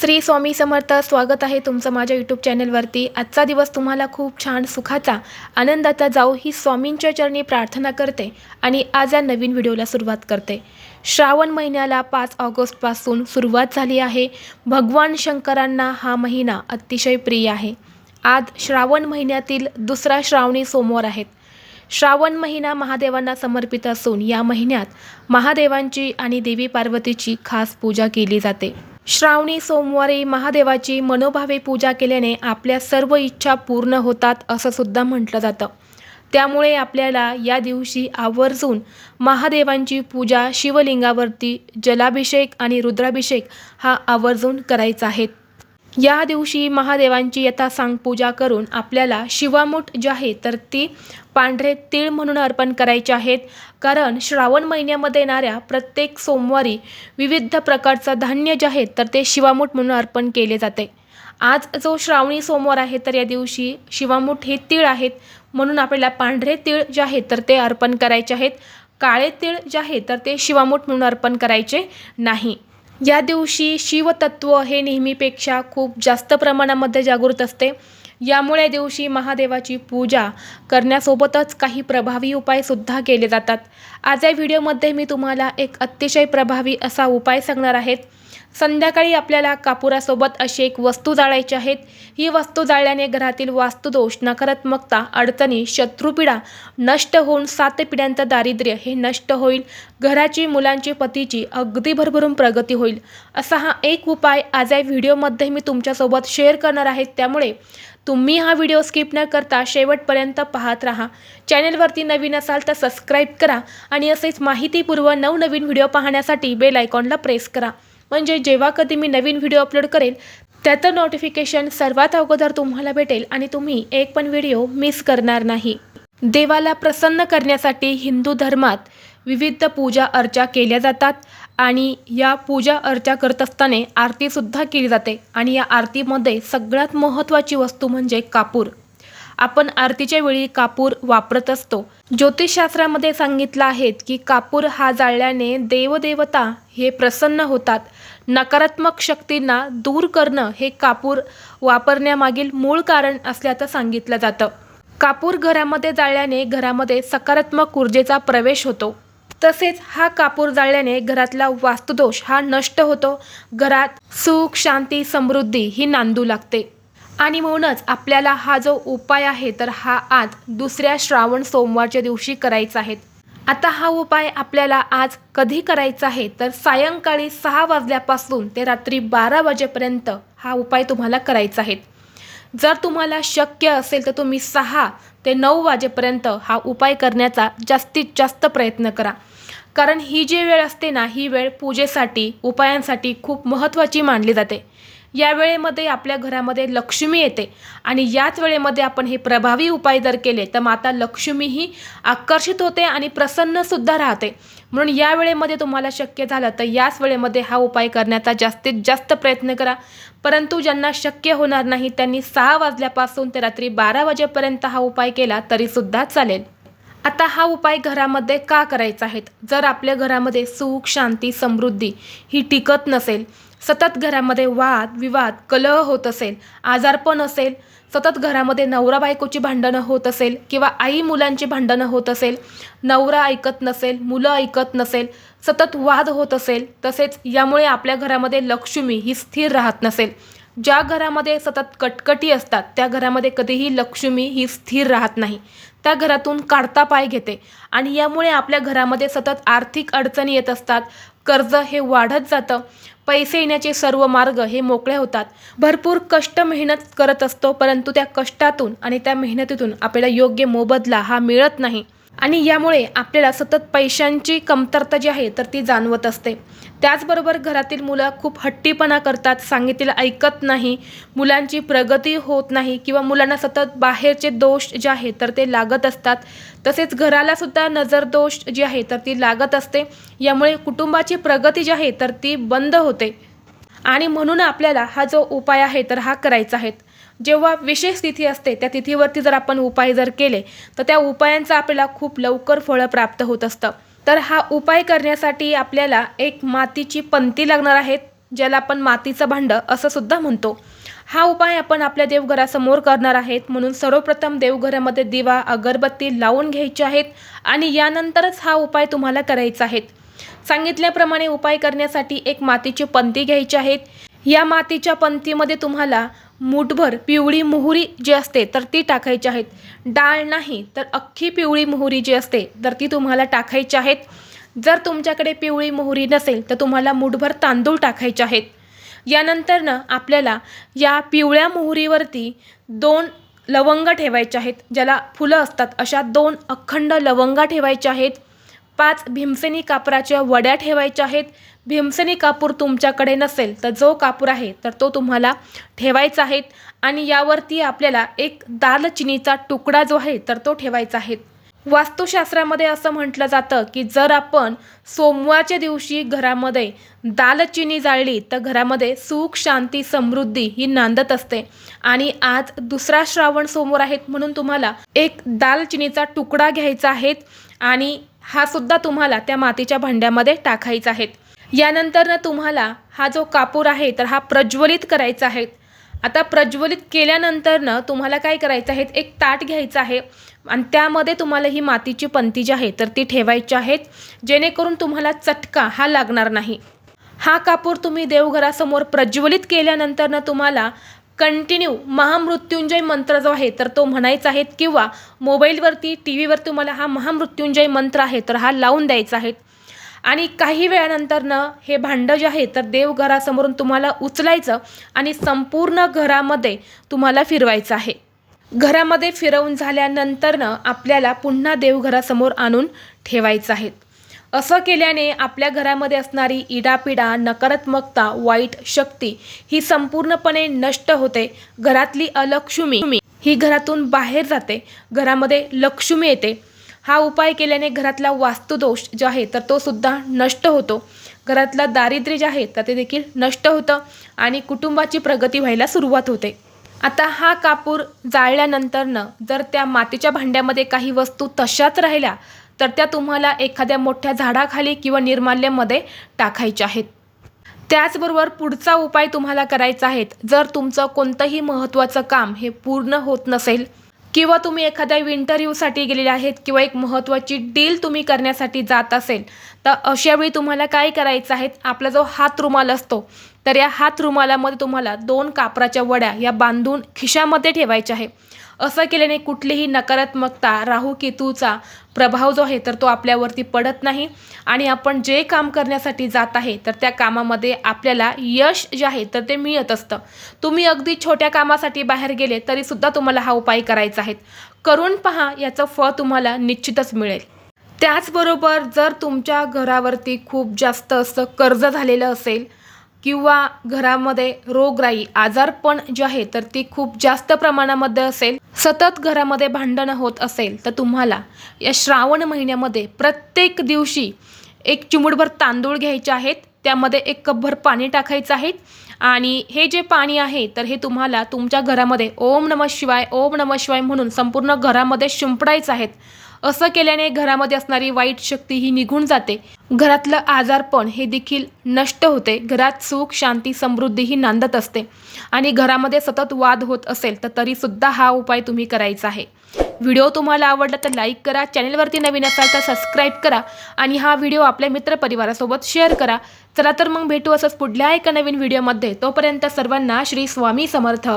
श्री स्वामी समर्थ स्वागत आहे तुमचं माझ्या यूट्यूब चॅनलवरती आजचा दिवस तुम्हाला खूप छान सुखाचा आनंदाचा जाऊ ही स्वामींच्या चरणी प्रार्थना करते आणि आज या नवीन व्हिडिओला सुरुवात करते. श्रावण महिन्याला पाच ऑगस्टपासून सुरुवात झाली आहे. भगवान शंकरांना हा महिना अतिशय प्रिय आहे. आज श्रावण महिन्यातील दुसरा श्रावणी सोमवार आहेत श्रावण महिना महादेवांना समर्पित असून या महिन्यात महादेवांची आणि देवी पार्वतीची खास पूजा केली जाते. श्रावणी सोमवारी महादेवाची मनोभावे पूजा केल्याने आपल्या सर्व इच्छा पूर्ण होतात असं सुद्धा म्हटलं जातं. त्यामुळे आपल्याला या दिवशी आवर्जून महादेवांची पूजा शिवलिंगावरती जलाभिषेक आणि रुद्राभिषेक हा आवर्जून करायचा आहे. या दिवशी महादेवांची यथासांग पूजा करून आपल्याला शिवामूठ जी आहे तर ती पांढरे तीळ म्हणून अर्पण करायचे आहेत. कारण श्रावण महिन्यामध्ये येणाऱ्या प्रत्येक सोमवारी विविध प्रकारचं धान्य जे आहे तर ते शिवामूठ म्हणून अर्पण केले जाते. आज जो श्रावणी सोमवार आहे तर या दिवशी शिवामूठ हे तीळ आहेत म्हणून आपल्याला पांढरे तीळ जे आहेत तर ते अर्पण करायचे आहेत. काळे तीळ जे आहे तर ते शिवामूठ म्हणून अर्पण करायचे नाही. या दिवशी शिवतत्व हे नेहमीपेक्षा खूप जास्त प्रमाणामध्ये जागृत असते. यामुळे दिवशी महादेवाची पूजा करण्यासोबतच काही प्रभावी उपायसुद्धा केले जातात. आज या व्हिडिओमध्ये मी तुम्हाला एक अतिशय प्रभावी असा उपाय सांगणार आहेत संध्याकाळी आपल्याला कापुरासोबत अशी एक वस्तू जाळायची आहेत ही वस्तू जाळल्याने घरातील वास्तुदोष नकारात्मकता अडचणी शत्रुपिढा नष्ट होऊन सात पिढ्यांचं दारिद्र्य हे नष्ट होईल. घराची मुलांची पतीची अगदी भरभरून प्रगती होईल. असा हा एक उपाय आज या व्हिडिओमध्ये मी तुमच्यासोबत शेअर करणार आहे. त्यामुळे तुम्ही हा व्हिडिओ स्किप न करता शेवटपर्यंत पाहत राहा. चॅनेलवरती नवीन असाल तर सबस्क्राईब करा आणि असेच माहितीपूर्व नवनवीन व्हिडिओ पाहण्यासाठी बेल आयकॉनला प्रेस करा. म्हणजे जेव्हा कधी मी नवीन व्हिडिओ अपलोड करेल त्याचं नोटिफिकेशन सर्वात अगोदर तुम्हाला भेटेल आणि तुम्ही एक पण व्हिडिओ मिस करणार नाही. देवाला प्रसन्न करण्यासाठी हिंदू धर्मात विविध पूजा अर्चा केल्या जातात आणि या पूजा अर्चा करत असताना आरतीसुद्धा केली जाते. आणि या आरतीमध्ये सगळ्यात महत्त्वाची वस्तू म्हणजे कापूर. आपण आरतीच्या वेळी कापूर वापरत असतो. ज्योतिषशास्त्रामध्ये सांगितलं आहे की कापूर हा जाळल्याने देवदेवता हे प्रसन्न होतात. नकारात्मक शक्तींना दूर करणं हे कापूर वापरण्यामागील मूळ कारण असल्याचं सांगितलं जातं. कापूर घरामध्ये जाळल्याने घरामध्ये सकारात्मक ऊर्जेचा प्रवेश होतो. तसेच हा कापूर जाळल्याने घरातला वास्तुदोष हा नष्ट होतो. घरात सुख शांती समृद्धी ही नांदू लागते. आणि म्हणूनच आपल्याला हा जो उपाय आहे तर हा आज दुसऱ्या श्रावण सोमवारच्या दिवशी करायचा आहे. आता हा उपाय आपल्याला आज कधी करायचा आहे तर सायंकाळी सहा वाजल्यापासून ते रात्री बारा वाजेपर्यंत हा उपाय तुम्हाला करायचा आहे. जर तुम्हाला शक्य असेल तर तुम्ही सहा ते नऊ वाजेपर्यंत हा उपाय करण्याचा जास्तीत जास्त प्रयत्न करा. कारण ही जी वेळ असते ना ही वेळ पूजेसाठी उपायांसाठी खूप महत्त्वाची मानली जाते. या वेळेमध्ये आपल्या घरामध्ये लक्ष्मी येते. आणि याच वेळेमध्ये आपण हे प्रभावी उपाय जर केले तर माता लक्ष्मीही आकर्षित होते आणि प्रसन्नसुद्धा राहते. म्हणून या वेळेमध्ये तुम्हाला शक्य झालं तर याच वेळेमध्ये हा उपाय करण्याचा जास्तीत जास्त प्रयत्न करा. परंतु ज्यांना शक्य होणार नाही त्यांनी सहा वाजल्यापासून ते रात्री बारा वाजेपर्यंत हा उपाय केला तरीसुद्धा चालेल. आता हा उपाय घरामध्ये का करायचा आहेत जर आपल्या घरामध्ये सुख शांती समृद्धी ही टिकत नसेल सतत घरामध्ये वाद विवाद कलह होत असेल आजारपण असेल सतत घरामध्ये नवरा बायकोची भांडणं होत असेल किंवा आई मुलांची भांडणं होत असेल नवरा ऐकत नसेल मुलं ऐकत नसेल सतत वाद होत असेल तसेच यामुळे आपल्या घरामध्ये लक्ष्मी ही स्थिर राहत नसेल. ज्या घरामध्ये सतत कटकटी असतात त्या घरामध्ये कधीही लक्ष्मी ही स्थिर राहत नाही. त्या घरातून काढता पाय घेते आणि यामुळे आपल्या घरामध्ये सतत आर्थिक अडचणी येत असतात कर्ज हे वाढत जातं. पैसे येण्याचे सर्व मार्ग हे मोकळे होतात. भरपूर कष्ट मेहनत करत असतो परंतु त्या कष्टातून आणि त्या मेहनतीतून आपल्याला योग्य मोबदला हा मिळत नाही. आणि यामुळे आपल्याला सतत पैशांची कमतरता जी आहे तर ती जाणवत असते. त्याचबरोबर घरातील मुलं खूप हट्टीपणा करतात सांगितलेलं ऐकत नाही मुलांची प्रगती होत नाही किंवा मुलांना सतत बाहेरचे दोष जे आहे तर ते लागत असतात. तसेच घरालासुद्धा नजरदोष नजर दोष जी आहे तर ती लागत असते. यामुळे कुटुंबाची प्रगती जी आहे तर ती बंद होते. आणि म्हणून आपल्याला हा जो उपाय आहे तर हा करायचा आहे. जेव्हा विशेष तिथी असते त्या तिथीवरती जर आपण उपाय जर केले तर त्या उपायांचं आपल्याला खूप लवकर फळं प्राप्त होत असतं. तर हा उपाय करण्यासाठी आपल्याला एक मातीची पंती लागणार आहेत ज्याला आपण मातीचं भांडं असं सुद्धा म्हणतो. हा उपाय आपण आपल्या देवघरासमोर करणार आहेत म्हणून सर्वप्रथम देवघरामध्ये दिवा अगरबत्ती लावून घ्यायची आहेत आणि यानंतरच हा उपाय तुम्हाला करायचा आहे. सांगितल्याप्रमाणे उपाय करण्यासाठी एक मातीची पंती घ्यायची आहेत या मातीच्या पंतीमध्ये तुम्हाला मूठभर पिवळी मोहरी जी असते तर ती टाकायची आहेत. डाळ नाही तर अख्खी पिवळी मोहरी जी असते तर ती तुम्हाला टाकायची आहेत. जर तुमच्याकडे पिवळी मोहरी नसेल तर तुम्हाला मूठभर तांदूळ टाकायचे आहेत. यानंतर ना आपल्याला या पिवळ्या मोहरीवरती दोन लवंग ठेवायचे आहेत ज्याला फुलं असतात अशा दोन अखंड लवंगा ठेवायच्या आहेत. पाच भीमसेनी कापराच्या वड्या ठेवायच्या आहेत. भीमसेनी कापूर तुमच्याकडे नसेल तर जो कापूर आहे तर तो तुम्हाला ठेवायचा आहे आणि यावरती आपल्याला एक दालचिनीचा तुकडा जो आहे तर तो ठेवायचा आहे. वास्तुशास्त्रामध्ये असं म्हटलं जातं की जर आपण सोमवारच्या दिवशी घरामध्ये दालचिनी जाळली तर घरामध्ये सुख शांती समृद्धी ही नांदत असते. आणि आज दुसरा श्रावण सोमवार आहेत म्हणून तुम्हाला एक दालचिनीचा तुकडा घ्यायचा आहे आणि हा सुद्धा तुम्हाला त्या मातीच्या भांड्यामध्ये टाकायचा आहेत यानंतर ना तुम्हाला हा जो कापूर आहे तर हा प्रज्वलित करायचा आहे. आता प्रज्वलित केल्यानंतर ना तुम्हाला काय करायचं आहे एक ताट घ्यायचं आहे आणि त्यामध्ये तुम्हाला ही मातीची पंती जी आहे तर ती ठेवायची आहेत जेणेकरून तुम्हाला चटका हा लागणार नाही. हा कापूर तुम्ही देवघरासमोर प्रज्वलित केल्यानंतर ना तुम्हाला कंटिन्यू महामृत्युंजय मंत्र जो आहे तर तो म्हणायचा आहे किंवा मोबाईलवरती टी व्हीवर तुम्हाला हा महामृत्युंजय मंत्र आहे तर हा लावून द्यायचा आहे. आणि काही वेळानंतरनं हे भांडं जे आहे तर देवघरासमोरून तुम्हाला उचलायचं आणि संपूर्ण घरामध्ये तुम्हाला फिरवायचं आहे. घरामध्ये फिरवून झाल्यानंतरनं आपल्याला पुन्हा देवघरासमोर आणून ठेवायचं आहे. असं केल्याने आपल्या घरामध्ये असणारी इडापिडा नकारात्मकता वाईट शक्ती ही संपूर्णपणे नष्ट होते. घरातली अलक्ष्मी ही घरातून बाहेर जाते. घरामध्ये लक्ष्मी येते. हा उपाय केल्याने घरातला वास्तुदोष जो आहे तर तो सुद्धा नष्ट होतो. घरातलं दारिद्र्य जे आहे तर ते देखील नष्ट होतं आणि कुटुंबाची प्रगती व्हायला सुरुवात होते. आता हा कापूर जाळल्यानंतरनं जर त्या मातीच्या भांड्यामध्ये काही वस्तू तशाच राहिल्या तर त्या तुम्हाला एखाद्या मोठ्या झाडाखाली किंवा निर्माल्यमध्ये टाकायच्या आहेत. त्याचबरोबर पुढचा उपाय तुम्हाला करायचा आहे जर तुमचं कोणतंही महत्त्वाचं काम हे पूर्ण होत नसेल किंवा तुम्ही एखाद्या इंटरव्ह्यूसाठी गेलेले आहेत किंवा एक महत्त्वाची डील तुम्ही करण्यासाठी जात असेल तर अशावेळी तुम्हाला काय करायचं आहे आपला जो हात रुमाल असतो तर या हात रुमालामध्ये तुम्हाला दोन कापराच्या वड्या या बांधून खिशामध्ये ठेवायच्या आहे. असं केल्याने कुठलीही नकारात्मकता राहू केतूचा प्रभाव जो आहे तर तो आपल्यावरती पडत नाही. आणि आपण जे काम करण्यासाठी जात आहे तर त्या कामामध्ये आपल्याला यश जे आहे तर ते मिळत असतं. तुम्ही अगदी छोट्या कामासाठी बाहेर गेले तरीसुद्धा तुम्हाला हा उपाय करायचा आहे. करून पहा याचं फळ तुम्हाला निश्चितच मिळेल. त्याचबरोबर जर तुमच्या घरावरती खूप जास्त असं कर्ज झालेलं असेल किंवा घरामध्ये रोगराई आजारपण जे आहे तर ती खूप जास्त प्रमाणामध्ये असेल सतत घरामध्ये भांडणं होत असेल तर तुम्हाला या श्रावण महिन्यामध्ये प्रत्येक दिवशी एक चिमुटभर तांदूळ घ्यायचे आहेत. त्यामध्ये एक कपभर पाणी टाकायचं आहे. आणि हे जे पाणी आहे तर हे तुम्हाला तुमच्या घरामध्ये ओम नम शिवाय ओम नम शिवाय म्हणून संपूर्ण घरामध्ये शिंपडायचं आहेत असं केल्याने घरामध्ये असणारी वाईट शक्ती ही निघून जाते. घरातलं आजारपण हे देखील नष्ट होते. घरात सुख शांती समृद्धी ही नांदत असते. आणि घरामध्ये सतत वाद होत असेल तर तरीसुद्धा हा उपाय तुम्ही करायचा आहे. व्हिडिओ तुम्हाला आवडला तर लाईक करा चॅनलवरती नवीन असाल तर सबस्क्राईब करा आणि हा व्हिडिओ आपल्या मित्रपरिवारासोबत शेअर करा. चला तर मग भेटू असंच पुढल्या एका नवीन व्हिडिओमध्ये. तोपर्यंत सर्वांना श्री स्वामी समर्थ.